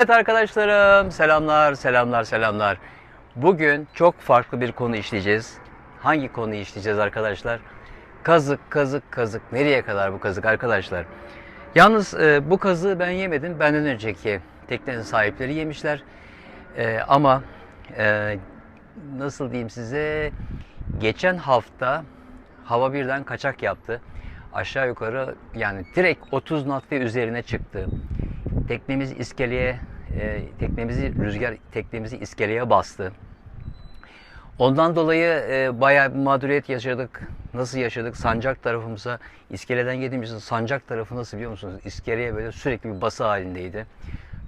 Evet arkadaşlarım, selamlar, selamlar, selamlar. Bugün çok farklı bir konu işleyeceğiz. Hangi konuyu işleyeceğiz arkadaşlar? Kazık, kazık, kazık. Nereye kadar bu kazık arkadaşlar? Yalnız e, bu kazığı ben yemedim. Benden önceki teknenin sahipleri yemişler. E, ama e, nasıl diyeyim size? Geçen hafta hava birden kaçak yaptı. Aşağı yukarı yani direkt 30 knot ve üzerine çıktı. Teknemiz iskeleye, e, teknemizi rüzgar teknemizi iskeleye bastı. Ondan dolayı e, bayağı bir mağduriyet yaşadık. Nasıl yaşadık? Sancak tarafımıza, iskeleden yediğimiz için sancak tarafı nasıl biliyor musunuz? İskeleye böyle sürekli bir bası halindeydi.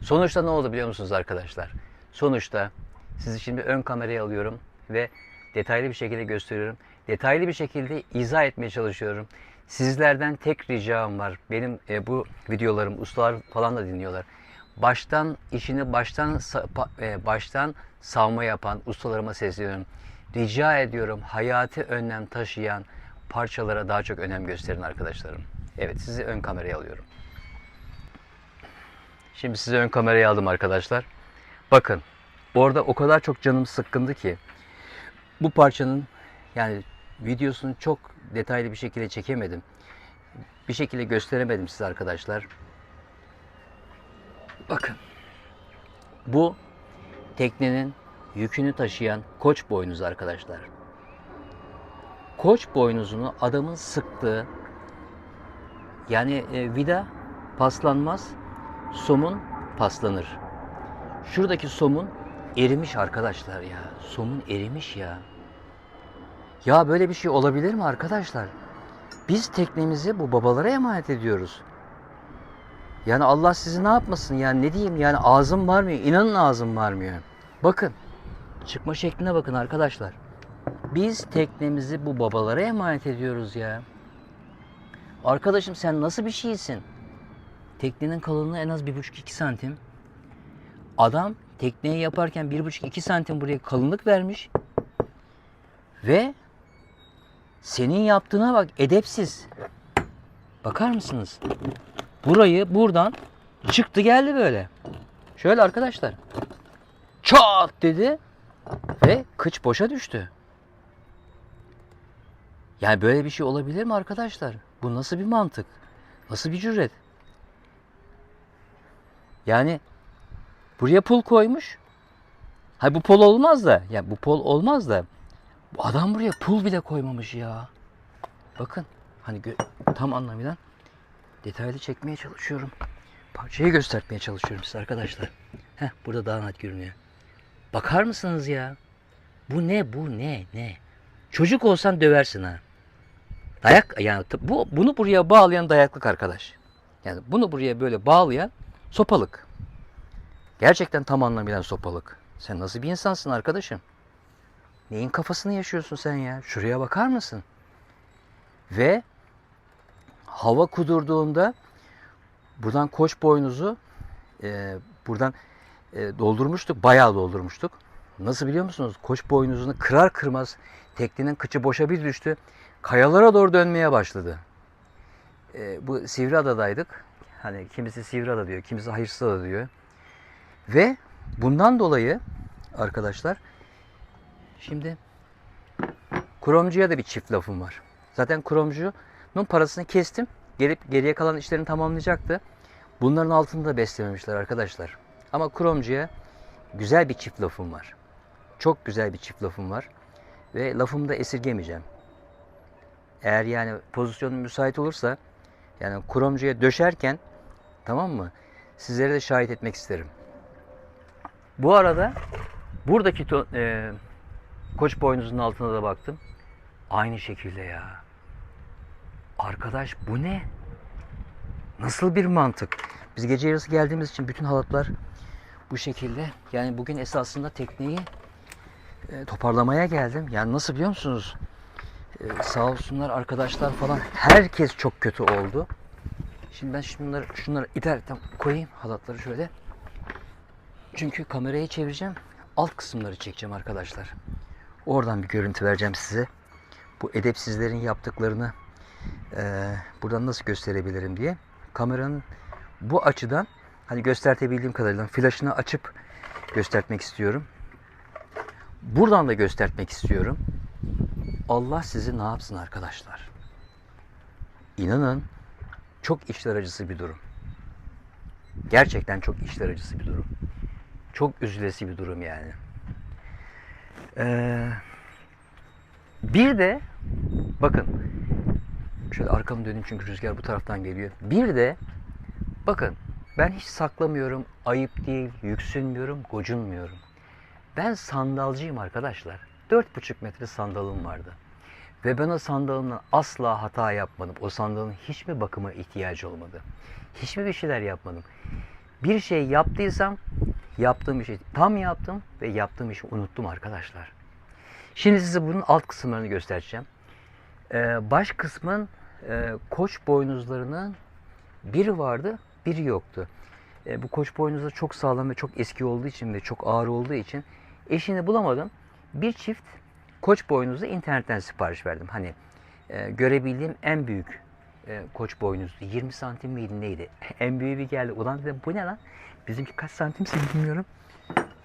Sonuçta ne oldu biliyor musunuz arkadaşlar? Sonuçta sizi şimdi ön kameraya alıyorum ve detaylı bir şekilde gösteriyorum. Detaylı bir şekilde izah etmeye çalışıyorum. Sizlerden tek ricam var. Benim e, bu videolarım ustalar falan da dinliyorlar. Baştan işini baştan e, baştan savma yapan ustalarıma sesleniyorum. Rica ediyorum hayati önlem taşıyan parçalara daha çok önem gösterin arkadaşlarım. Evet sizi ön kameraya alıyorum. Şimdi sizi ön kameraya aldım arkadaşlar. Bakın orada o kadar çok canım sıkkındı ki bu parçanın yani videosunu çok detaylı bir şekilde çekemedim. Bir şekilde gösteremedim size arkadaşlar. Bakın. Bu teknenin yükünü taşıyan koç boynuzu arkadaşlar. Koç boynuzunu adamın sıktığı yani e, vida paslanmaz, somun paslanır. Şuradaki somun erimiş arkadaşlar ya. Somun erimiş ya. Ya böyle bir şey olabilir mi arkadaşlar? Biz teknemizi bu babalara emanet ediyoruz. Yani Allah sizi ne yapmasın yani ne diyeyim yani ağzım varmıyor. İnanın ağzım varmıyor. Bakın çıkma şekline bakın arkadaşlar. Biz teknemizi bu babalara emanet ediyoruz ya. Arkadaşım sen nasıl bir şeysin? Teknenin kalınlığı en az 1,5-2 santim. Adam tekneyi yaparken 1,5-2 santim buraya kalınlık vermiş. Ve senin yaptığına bak edepsiz. Bakar mısınız? Burayı buradan çıktı geldi böyle. Şöyle arkadaşlar. Çat dedi ve kıç boşa düştü. Yani böyle bir şey olabilir mi arkadaşlar? Bu nasıl bir mantık? Nasıl bir cüret? Yani buraya pul koymuş. Ha bu pol olmaz da. Ya bu pol olmaz da. Bu adam buraya pul bile koymamış ya. Bakın hani tam anlamıyla detaylı çekmeye çalışıyorum. Parçayı göstermeye çalışıyorum size arkadaşlar. Heh burada daha net görünüyor. Bakar mısınız ya? Bu ne bu ne ne? Çocuk olsan döversin ha. Dayak yani bu bunu buraya bağlayan dayaklık arkadaş. Yani bunu buraya böyle bağlayan sopalık. Gerçekten tam anlamıyla sopalık. Sen nasıl bir insansın arkadaşım? Neyin kafasını yaşıyorsun sen ya? Şuraya bakar mısın? Ve hava kudurduğunda buradan koç boynuzu e, buradan e, doldurmuştuk. Bayağı doldurmuştuk. Nasıl biliyor musunuz? Koç boynuzunu kırar kırmaz teknenin kıçı boşa bir düştü. Kayalara doğru dönmeye başladı. E, bu Sivriada'daydık. Hani kimisi Sivriada diyor, kimisi Hayırsızada diyor. Ve bundan dolayı arkadaşlar Şimdi kromcuya da bir çift lafım var. Zaten kromcunun parasını kestim. Gelip geriye kalan işlerini tamamlayacaktı. Bunların altını da beslememişler arkadaşlar. Ama kromcuya güzel bir çift lafım var. Çok güzel bir çift lafım var. Ve lafımı da esirgemeyeceğim. Eğer yani pozisyonum müsait olursa yani kromcuya döşerken tamam mı? Sizlere de şahit etmek isterim. Bu arada buradaki to- e, Koç boynuzunun altına da baktım. Aynı şekilde ya. Arkadaş bu ne? Nasıl bir mantık? Biz gece yarısı geldiğimiz için bütün halatlar bu şekilde. Yani bugün esasında tekneyi e, toparlamaya geldim. Yani nasıl biliyor musunuz? E, sağ olsunlar arkadaşlar falan. Herkes çok kötü oldu. Şimdi ben şunları, şunları ileriden koyayım halatları şöyle. Çünkü kamerayı çevireceğim. Alt kısımları çekeceğim arkadaşlar. Oradan bir görüntü vereceğim size. Bu edepsizlerin yaptıklarını eee, buradan nasıl gösterebilirim diye. Kameranın bu açıdan hani göstertebildiğim kadarıyla flaşını açıp göstermek istiyorum. Buradan da göstermek istiyorum. Allah sizi ne yapsın arkadaşlar? İnanın çok içler acısı bir durum. Gerçekten çok içler acısı bir durum. Çok üzülesi bir durum yani. Ee, bir de bakın şöyle arkamı döneyim çünkü rüzgar bu taraftan geliyor. Bir de bakın ben hiç saklamıyorum, ayıp değil, yüksünmüyorum, gocunmuyorum. Ben sandalcıyım arkadaşlar. 4,5 metre sandalım vardı. Ve ben o sandalımla asla hata yapmadım. O sandalın hiçbir bakıma ihtiyacı olmadı. Hiçbir bir şeyler yapmadım. Bir şey yaptıysam yaptığım işi tam yaptım ve yaptığım işi unuttum arkadaşlar. Şimdi size bunun alt kısımlarını göstereceğim. Ee, baş kısmın e, koç boynuzlarının biri vardı, biri yoktu. E, bu koç boynuzları çok sağlam ve çok eski olduğu için ve çok ağır olduğu için eşini bulamadım. Bir çift koç boynuzu internetten sipariş verdim. Hani e, görebildiğim en büyük e, koç boynuzlu. 20 santim miydi neydi? en büyüğü bir geldi. Ulan dedim bu ne lan? Bizimki kaç santimse bilmiyorum.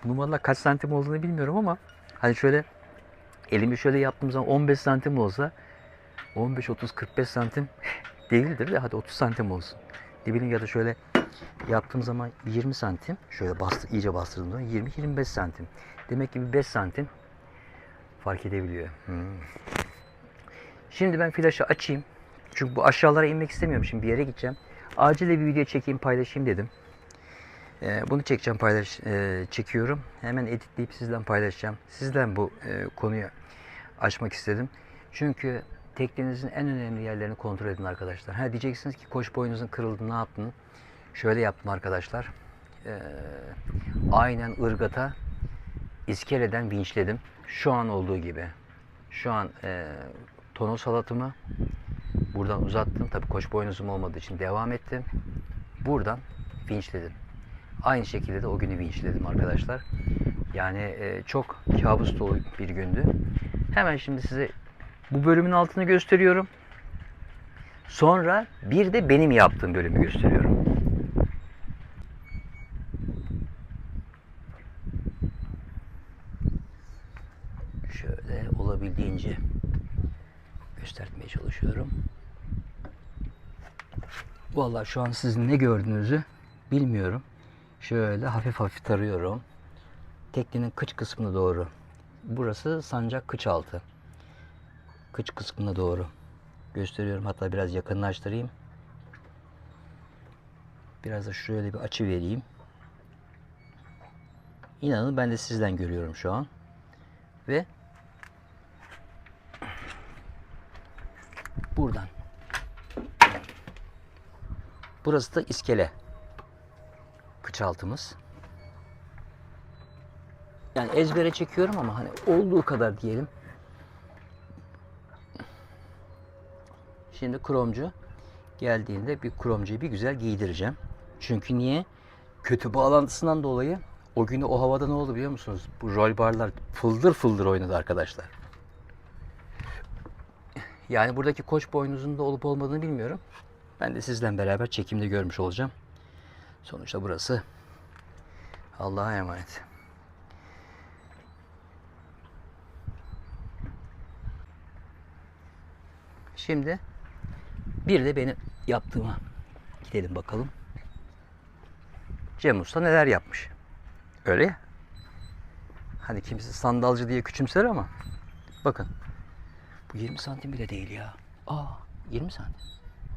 Numaralar kaç santim olduğunu bilmiyorum ama hani şöyle elimi şöyle yaptığım zaman 15 santim olsa 15, 30, 45 santim değildir de hadi 30 santim olsun. Dibini ya da şöyle yaptığım zaman 20 santim şöyle bastı, iyice bastırdığım zaman 20-25 santim. Demek ki bir 5 santim fark edebiliyor. Hmm. Şimdi ben flaşı açayım. Çünkü bu aşağılara inmek istemiyorum. Şimdi bir yere gideceğim. Acil bir video çekeyim paylaşayım dedim. Ee, bunu çekeceğim paylaş e, çekiyorum. Hemen editleyip sizden paylaşacağım. Sizden bu e, konuyu açmak istedim. Çünkü teknenizin en önemli yerlerini kontrol edin arkadaşlar. Ha diyeceksiniz ki koç boynuzun kırıldı ne yaptın? Şöyle yaptım arkadaşlar. Ee, aynen ırgata iskeleden vinçledim. Şu an olduğu gibi. Şu an e, tonos halatımı buradan uzattım. Tabii koç boynuzum olmadığı için devam ettim. Buradan vinçledim. Aynı şekilde de o günü vinçledim arkadaşlar. Yani e, çok kabus dolu bir gündü. Hemen şimdi size bu bölümün altını gösteriyorum. Sonra bir de benim yaptığım bölümü gösteriyorum. Şöyle olabildiğince göstermeye çalışıyorum. Vallahi şu an sizin ne gördüğünüzü bilmiyorum. Şöyle hafif hafif tarıyorum. Teknenin kıç kısmına doğru. Burası sancak kıç altı. Kıç kısmına doğru gösteriyorum. Hatta biraz yakınlaştırayım. Biraz da şöyle bir açı vereyim. İnanın ben de sizden görüyorum şu an. Ve buradan. Burası da iskele. Kıçaltımız. Yani ezbere çekiyorum ama hani olduğu kadar diyelim. Şimdi kromcu geldiğinde bir kromcuyu bir güzel giydireceğim. Çünkü niye? Kötü bağlantısından dolayı o günü o havada ne oldu biliyor musunuz? Bu rol barlar fıldır fıldır oynadı arkadaşlar. Yani buradaki koç boynuzunda olup olmadığını bilmiyorum. Ben de sizden beraber çekimde görmüş olacağım. Sonuçta burası Allah'a emanet. Şimdi bir de benim yaptığıma gidelim bakalım. Cem Usta neler yapmış? Öyle ya. Hani kimse sandalcı diye küçümser ama bakın bu 20 santim bile değil ya. Aa 20 santim.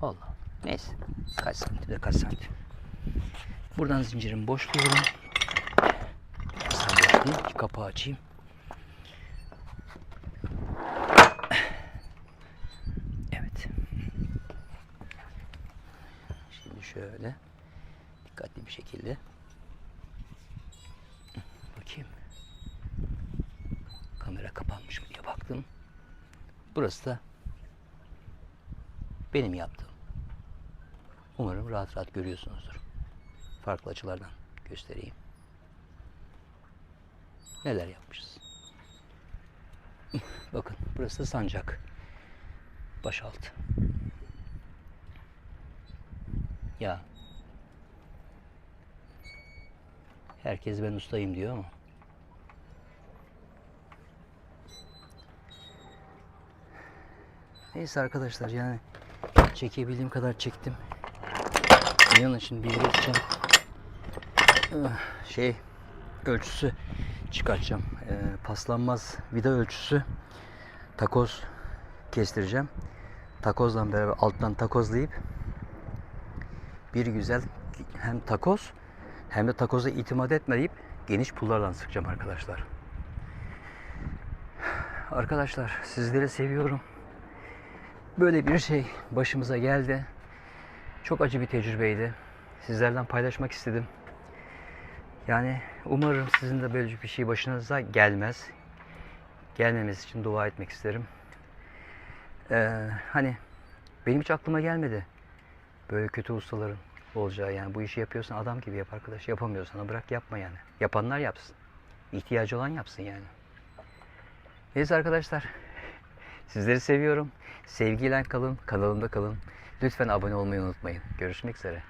Allah. Neyse. Kaç santim de kaç santim. Buradan zincirimi boşluyorum. Kapağı açayım. Evet. Şimdi şöyle dikkatli bir şekilde bakayım. Kamera kapanmış mı diye baktım. Burası da benim yaptığım. Umarım rahat rahat görüyorsunuzdur. Farklı açılardan göstereyim. Neler yapmışız. Bakın burası da sancak. Başaltı. Ya Herkes ben ustayım diyor ama. Neyse arkadaşlar yani çekebildiğim kadar çektim. İnanın şimdi bir geçeceğim. Ah, Şey ölçüsü çıkartacağım. Ee, paslanmaz vida ölçüsü takoz kestireceğim. Takozla beraber alttan takozlayıp bir güzel hem takoz hem de takoza itimat etmeyip geniş pullarla sıkacağım arkadaşlar. Arkadaşlar sizleri seviyorum. Böyle bir şey başımıza geldi. Çok acı bir tecrübeydi. Sizlerden paylaşmak istedim. Yani umarım sizin de böyle bir şey başınıza gelmez. Gelmemesi için dua etmek isterim. Ee, hani benim hiç aklıma gelmedi. Böyle kötü ustaların olacağı yani bu işi yapıyorsan adam gibi yap arkadaş. Yapamıyorsan bırak yapma yani. Yapanlar yapsın. İhtiyacı olan yapsın yani. Neyse arkadaşlar. Sizleri seviyorum. Sevgiyle kalın, kanalımda kalın. Lütfen abone olmayı unutmayın. Görüşmek üzere.